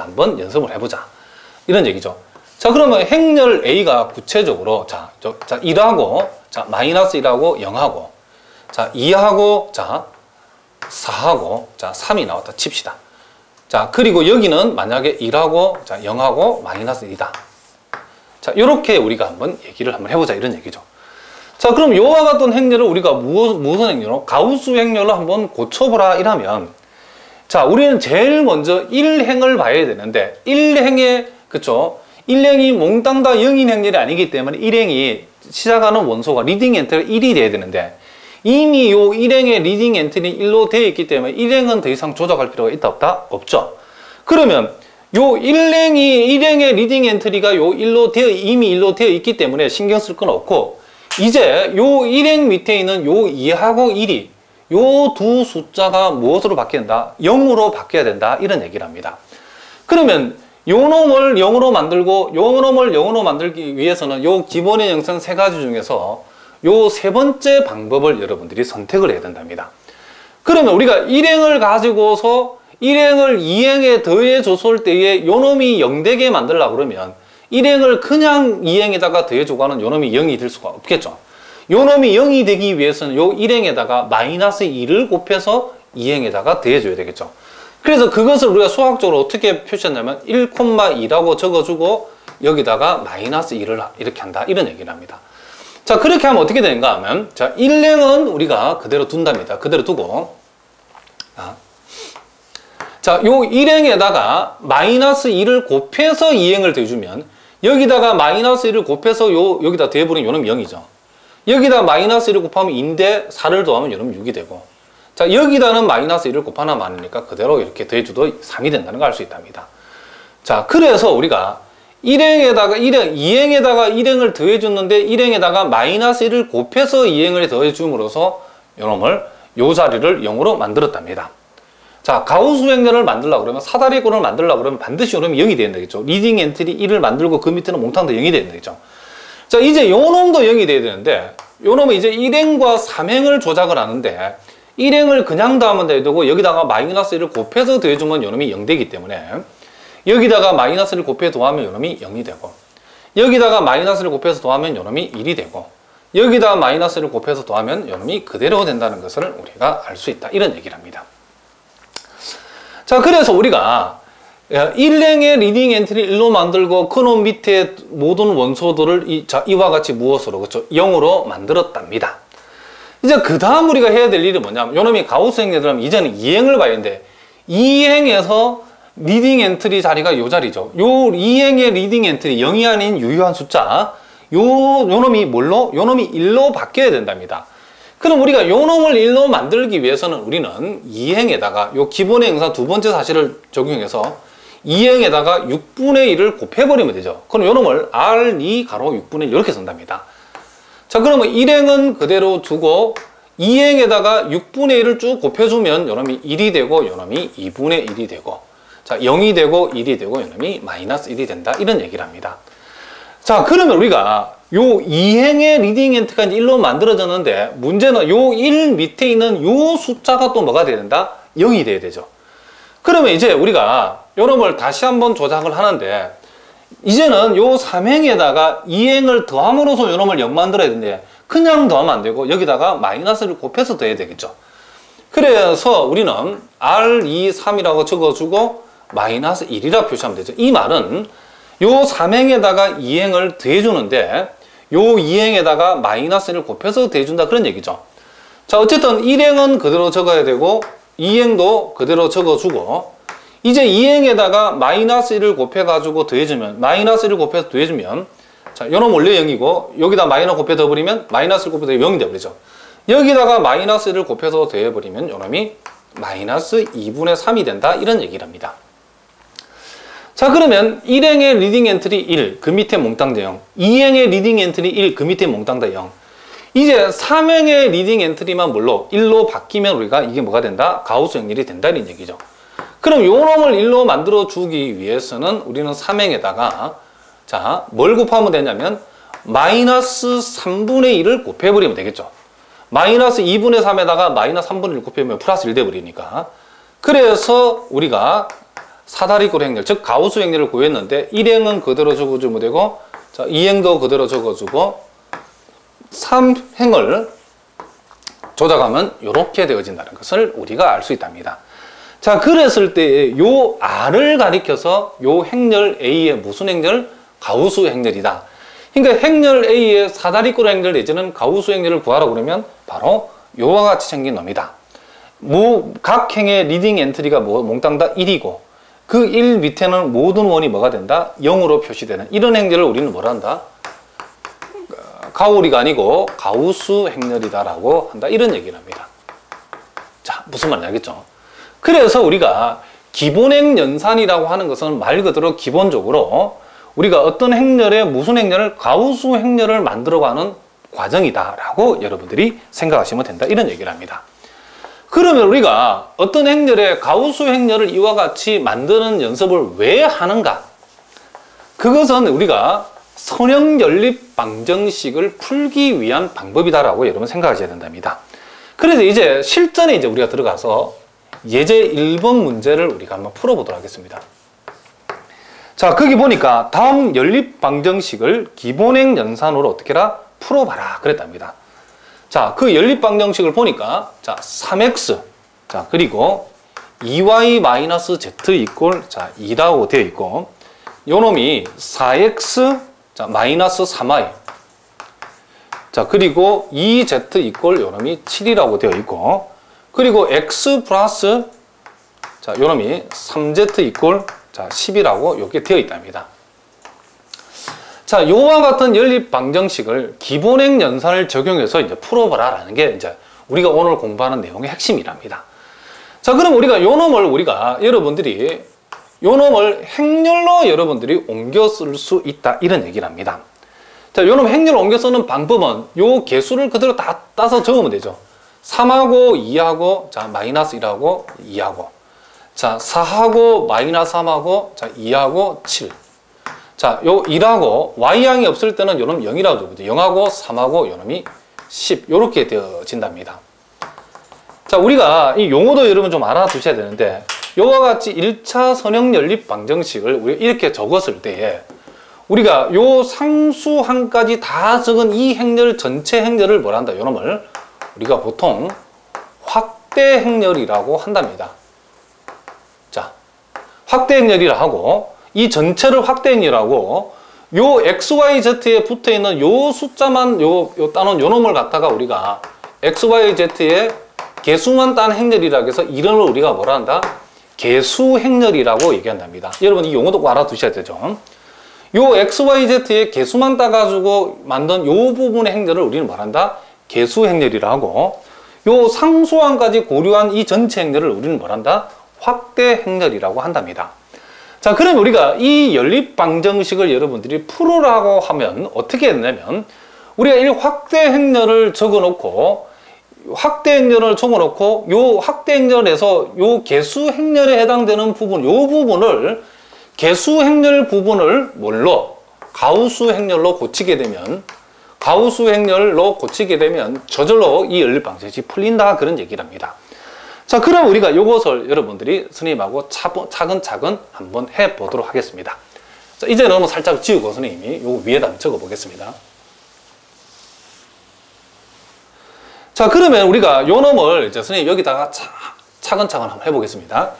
한번 연습을 해보자. 이런 얘기죠. 자, 그러면 행렬 A가 구체적으로, 자, 저, 자, 1하고, 자, 마이너스 1하고 0하고, 자, 2하고, 자, 4하고, 자, 3이 나왔다 칩시다. 자, 그리고 여기는 만약에 1하고, 자, 0하고, 마이너스 1이다. 자, 이렇게 우리가 한번 얘기를 한번 해보자. 이런 얘기죠. 자, 그럼 요와 같은 행렬을 우리가 무엇, 무슨 행렬로? 가우스 행렬로 한번 고쳐보라. 이라면, 자, 우리는 제일 먼저 1행을 봐야 되는데, 1행에, 그쵸? 1행이 몽땅 다 0인 행렬이 아니기 때문에 1행이 시작하는 원소가 리딩 엔트리가 1이 돼야 되는데, 이미 요 1행의 리딩 엔트리 1로 되어 있기 때문에 1행은 더 이상 조작할 필요가 있다 없다? 없죠. 그러면 요 1행이 1행의 리딩 엔트리가 요 1로 되어 이미 1로 되어 있기 때문에 신경 쓸 건 없고 이제 요 1행 밑에 있는 요 2하고 1이 요 두 숫자가 무엇으로 된다? 0으로 바뀌어야 된다. 이런 얘기를 합니다. 그러면 요 놈을 0으로 만들고 요 놈을 0으로 만들기 위해서는 요 기본의 영상 세 가지 중에서 요 세 번째 방법을 여러분들이 선택을 해야 된답니다. 그러면 우리가 1행을 가지고서 1행을 2행에 더해 줬을 때에 요 놈이 0되게 만들려고 그러면 1행을 그냥 2행에다가 더해 주고 하는 요 놈이 0이 될 수가 없겠죠. 요 놈이 0이 되기 위해서는 요 1행에다가 마이너스 2를 곱해서 2행에다가 더해줘야 되겠죠. 그래서 그것을 우리가 수학적으로 어떻게 표시했냐면 1,2라고 적어주고 여기다가 마이너스 2를 이렇게 한다. 이런 얘기를 합니다. 자, 그렇게 하면 어떻게 되는가 하면, 자, 1행은 우리가 그대로 둔답니다. 그대로 두고, 자, 자, 요 1행에다가 마이너스 2를 곱해서 2행을 더해주면, 여기다가 마이너스 1을 곱해서 요, 여기다 더해버리면 요놈 0이죠. 여기다 마이너스 1을 곱하면 2인데 4를 더하면 요놈 6이 되고, 자, 여기다는 마이너스 1을 곱하나 마니까 그대로 이렇게 더해줘도 3이 된다는 걸 알 수 있답니다. 자, 그래서 우리가 1행에다가 1행, 2행에다가 1행을 더해줬는데 1행에다가 마이너스 1을 곱해서 2행을 더해줌으로써 요놈을 요 자리를 0으로 만들었답니다. 자, 가우스 행렬을 만들려고 그러면 사다리꼴을 만들려고 그러면 반드시 요놈이 0이 돼야 되겠죠. 리딩 엔트리 1을 만들고 그 밑에는 몽땅도 0이 돼야 되겠죠. 자, 이제 요놈도 0이 돼야 되는데 요놈은 이제 1행과 3행을 조작을 하는데 1행을 그냥 더하면 되고 여기다가 마이너스 1을 곱해서 더해주면 요놈이 0 되기 때문에 여기다가 마이너스를 곱해 더하면 요놈이 0이 되고 여기다가 마이너스를 곱해서 더하면 요놈이 1이 되고 여기다 마이너스를 곱해서 더하면 요놈이 그대로 된다는 것을 우리가 알 수 있다. 이런 얘기를 합니다. 자, 그래서 우리가 1행의 리딩 엔트리 1로 만들고 그놈 밑에 모든 원소들을 이, 자, 이와 같이 무엇으로 그렇죠? 0으로 만들었답니다. 이제 그 다음 우리가 해야 될 일이 뭐냐면 요놈이 가우스 행렬들하면 이제는 2행을 봐야 되는데 2행에서 리딩 엔트리 자리가 요 자리죠. 요 2행의 리딩 엔트리 0이 아닌 유효한 숫자 요, 요 놈이 뭘로? 요 놈이 1로 바뀌어야 된답니다. 그럼 우리가 요 놈을 1로 만들기 위해서는 우리는 2행에다가 요 기본의 영상 두 번째 사실을 적용해서 2행에다가 6분의 1을 곱해버리면 되죠. 그럼 요 놈을 R2 가로 6분의 1 이렇게 쓴답니다. 자 그러면 1행은 그대로 두고 2행에다가 6분의 1을 쭉 곱해주면 요 놈이 1이 되고 요 놈이 2분의 1이 되고 자 0이 되고 1이 되고 요 놈이 마이너스 1이 된다 이런 얘기를 합니다. 자 그러면 우리가 요 2행의 리딩 엔트가 이제 1로 만들어졌는데 문제는 요 1 밑에 있는 요 숫자가 또 뭐가 돼야 된다? 0이 돼야 되죠. 그러면 이제 우리가 요놈을 다시 한번 조작을 하는데 이제는 요 3행에다가 2행을 더함으로써 요놈을 0 만들어야 되는데 그냥 더하면 안 되고 여기다가 마이너스를 곱해서 더해야 되겠죠. 그래서 우리는 R2, 3이라고 적어주고 마이너스 1이라 표시하면 되죠. 이 말은 요 3행에다가 2행을 더해주는데 요 2행에다가 마이너스를 곱해서 더해준다 그런 얘기죠. 자 어쨌든 1행은 그대로 적어야 되고 2행도 그대로 적어주고 이제 2행에다가 마이너스 1을 곱해가지고 더해주면 마이너스 1을 곱해서 더해주면 자 요놈 원래 0이고 여기다 마이너스 곱해 더해버리면 마이너스를 곱해 서 0이 되버리죠. 여기다가 마이너스 1을 곱해서 더해버리면 요놈이 마이너스 2분의 3이 된다 이런 얘기를 합니다. 자 그러면 1행의 리딩 엔트리 1, 그 밑에 몽땅 대 0. 2행의 리딩 엔트리 1, 그 밑에 몽땅 대 0. 이제 3행의 리딩 엔트리만 뭘로? 1로 바뀌면 우리가 이게 뭐가 된다? 가우스 정렬이 된다는 얘기죠. 그럼 요 놈을 1로 만들어 주기 위해서는 우리는 3행에다가 자, 뭘 곱하면 되냐면 마이너스 3분의 1을 곱해버리면 되겠죠. 마이너스 2분의 3에다가 마이너스 3분의 1 곱하면 플러스 1 돼버리니까. 그래서 우리가 사다리꼴 행렬, 즉 가우스 행렬을 구했는데 일행은 그대로 적어주면 되고 자, 이행도 그대로 적어주고 3행을 조작하면 이렇게 되어진다는 것을 우리가 알 수 있답니다. 자, 그랬을 때요 R을 가리켜서 요 행렬 A의 무슨 행렬? 가우스 행렬이다. 그러니까 행렬 A의 사다리꼴 행렬 내지는 가우스 행렬을 구하라 그러면 바로 요와 같이 생긴 놈이다. 뭐, 각 행의 리딩 엔트리가 뭐, 몽땅 다 1이고 그 1 밑에는 모든 원이 뭐가 된다? 0으로 표시되는 이런 행렬을 우리는 뭐라 한다? 가오리가 아니고 가우스 행렬이다라고 한다. 이런 얘기를 합니다. 자, 무슨 말인지 알겠죠? 그래서 우리가 기본행 연산이라고 하는 것은 말 그대로 기본적으로 우리가 어떤 행렬에 무슨 행렬을 가우스 행렬을 만들어가는 과정이다 라고 여러분들이 생각하시면 된다. 이런 얘기를 합니다. 그러면 우리가 어떤 행렬에 가우스 행렬을 이와 같이 만드는 연습을 왜 하는가? 그것은 우리가 선형 연립 방정식을 풀기 위한 방법이다라고 여러분 생각하셔야 된답니다. 그래서 이제 실전에 이제 우리가 들어가서 예제 1번 문제를 우리가 한번 풀어보도록 하겠습니다. 자, 거기 보니까 다음 연립 방정식을 기본행 연산으로 어떻게 라 풀어봐라 그랬답니다. 자, 그 연립 방정식을 보니까 자, 3x 자, 그리고 2y-z 이꼴 자, 2라고 되어 있고 요 놈이 4x 자, 마이너스 3y 자, 그리고 2z 이꼴 요 놈이 7이라고 되어 있고 그리고 x 플러스 자, 요 놈이 3z 이꼴 자, 10이라고 이렇게 되어 있답니다. 자, 요와 같은 연립 방정식을 기본행 연산을 적용해서 이제 풀어보라라는 게 이제 우리가 오늘 공부하는 내용의 핵심이랍니다. 자, 그럼 우리가 요 놈을 우리가 여러분들이 요 놈을 행렬로 여러분들이 옮겨 쓸 수 있다 이런 얘기를 합니다. 자, 요놈 행렬 옮겨 쓰는 방법은 요 개수를 그대로 다 따서 적으면 되죠. 3하고 2하고 자 마이너스 1하고 2하고 자 4하고 마이너스 3하고 자 2하고 7 자, 요 1하고 y양이 없을 때는 요놈 0이라고 적거든 0하고 3하고 요놈이 10 요렇게 되어진답니다. 자, 우리가 이 용어도 여러분 좀 알아두셔야 되는데 요와 같이 1차 선형 연립 방정식을 우리 이렇게 적었을 때에 우리가 요 상수항까지 다 적은 이 행렬 전체 행렬을 뭐라 한다? 요놈을 우리가 보통 확대 행렬이라고 한답니다. 자, 확대 행렬이라 하고 이 전체를 확대 행렬하고 요 XYZ에 붙어 있는 요 숫자만 요, 요 따놓은 요 놈을 갖다가 우리가 XYZ의 개수만 딴 행렬이라고 해서 이름을 우리가 뭐라 한다? 개수 행렬이라고 얘기한답니다. 여러분 이 용어도 꼭 알아두셔야 되죠. 요 XYZ의 개수만 따가지고 만든 요 부분의 행렬을 우리는 말한다? 개수 행렬이라 하고 요 상수항까지 고려한 이 전체 행렬을 우리는 뭐란다? 확대 행렬이라고 한답니다. 자, 그럼 우리가 이 연립 방정식을 여러분들이 풀으라고 하면 어떻게 했냐면 우리가 이 확대 행렬을 적어 놓고 확대 행렬을 적어 놓고 요 확대 행렬에서 요 개수 행렬에 해당되는 부분 요 부분을 개수 행렬 부분을 뭘로 가우스 행렬로 고치게 되면 가우스 행렬로 고치게 되면 저절로 이 연립 방정식이 풀린다 그런 얘기를 합니다. 자, 그럼 우리가 이것을 여러분들이 스님하고 차근차근 한번 해보도록 하겠습니다. 자, 이제는 뭐 살짝 지우고 선생님이 요 위에다 적어 보겠습니다. 자, 그러면 우리가 요 놈을 이제 선생님 여기다가 차, 차근차근 한번 해보겠습니다.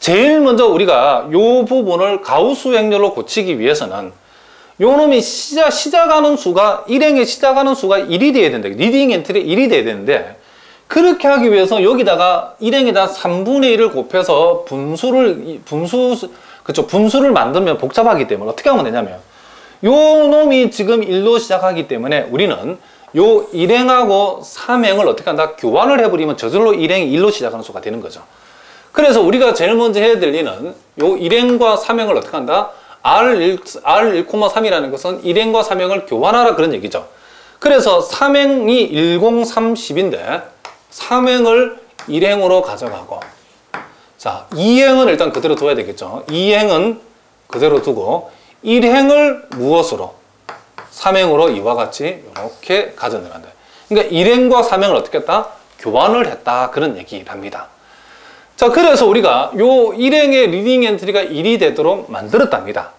제일 먼저 우리가 요 부분을 가우스 행렬로 고치기 위해서는 요 놈이 시작, 시작하는 수가, 일행에 시작하는 수가 1이 돼야 된다. 리딩 엔트리 1이 돼야 되는데, 그렇게 하기 위해서 여기다가 일행에다 3분의 1을 곱해서 분수를, 분수, 그쵸, 분수를 만들면 복잡하기 때문에 어떻게 하면 되냐면, 요 놈이 지금 1로 시작하기 때문에 우리는 요 일행하고 3행을 어떻게 한다? 교환을 해버리면 저절로 일행이 1로 시작하는 수가 되는 거죠. 그래서 우리가 제일 먼저 해야 될 일은 요 일행과 3행을 어떻게 한다? R1, R1,3이라는 것은 1행과 3행을 교환하라 그런 얘기죠. 그래서 3행이 1030인데 3행을 1행으로 가져가고 자 2행은 일단 그대로 둬야 되겠죠. 2행은 그대로 두고 1행을 무엇으로? 3행으로 이와 같이 이렇게 가져내란다. 그러니까 1행과 3행을 어떻게 했다? 교환을 했다 그런 얘기를 합니다. 자, 그래서 우리가 요 일행의 리딩 엔트리가 1이 되도록 만들었답니다.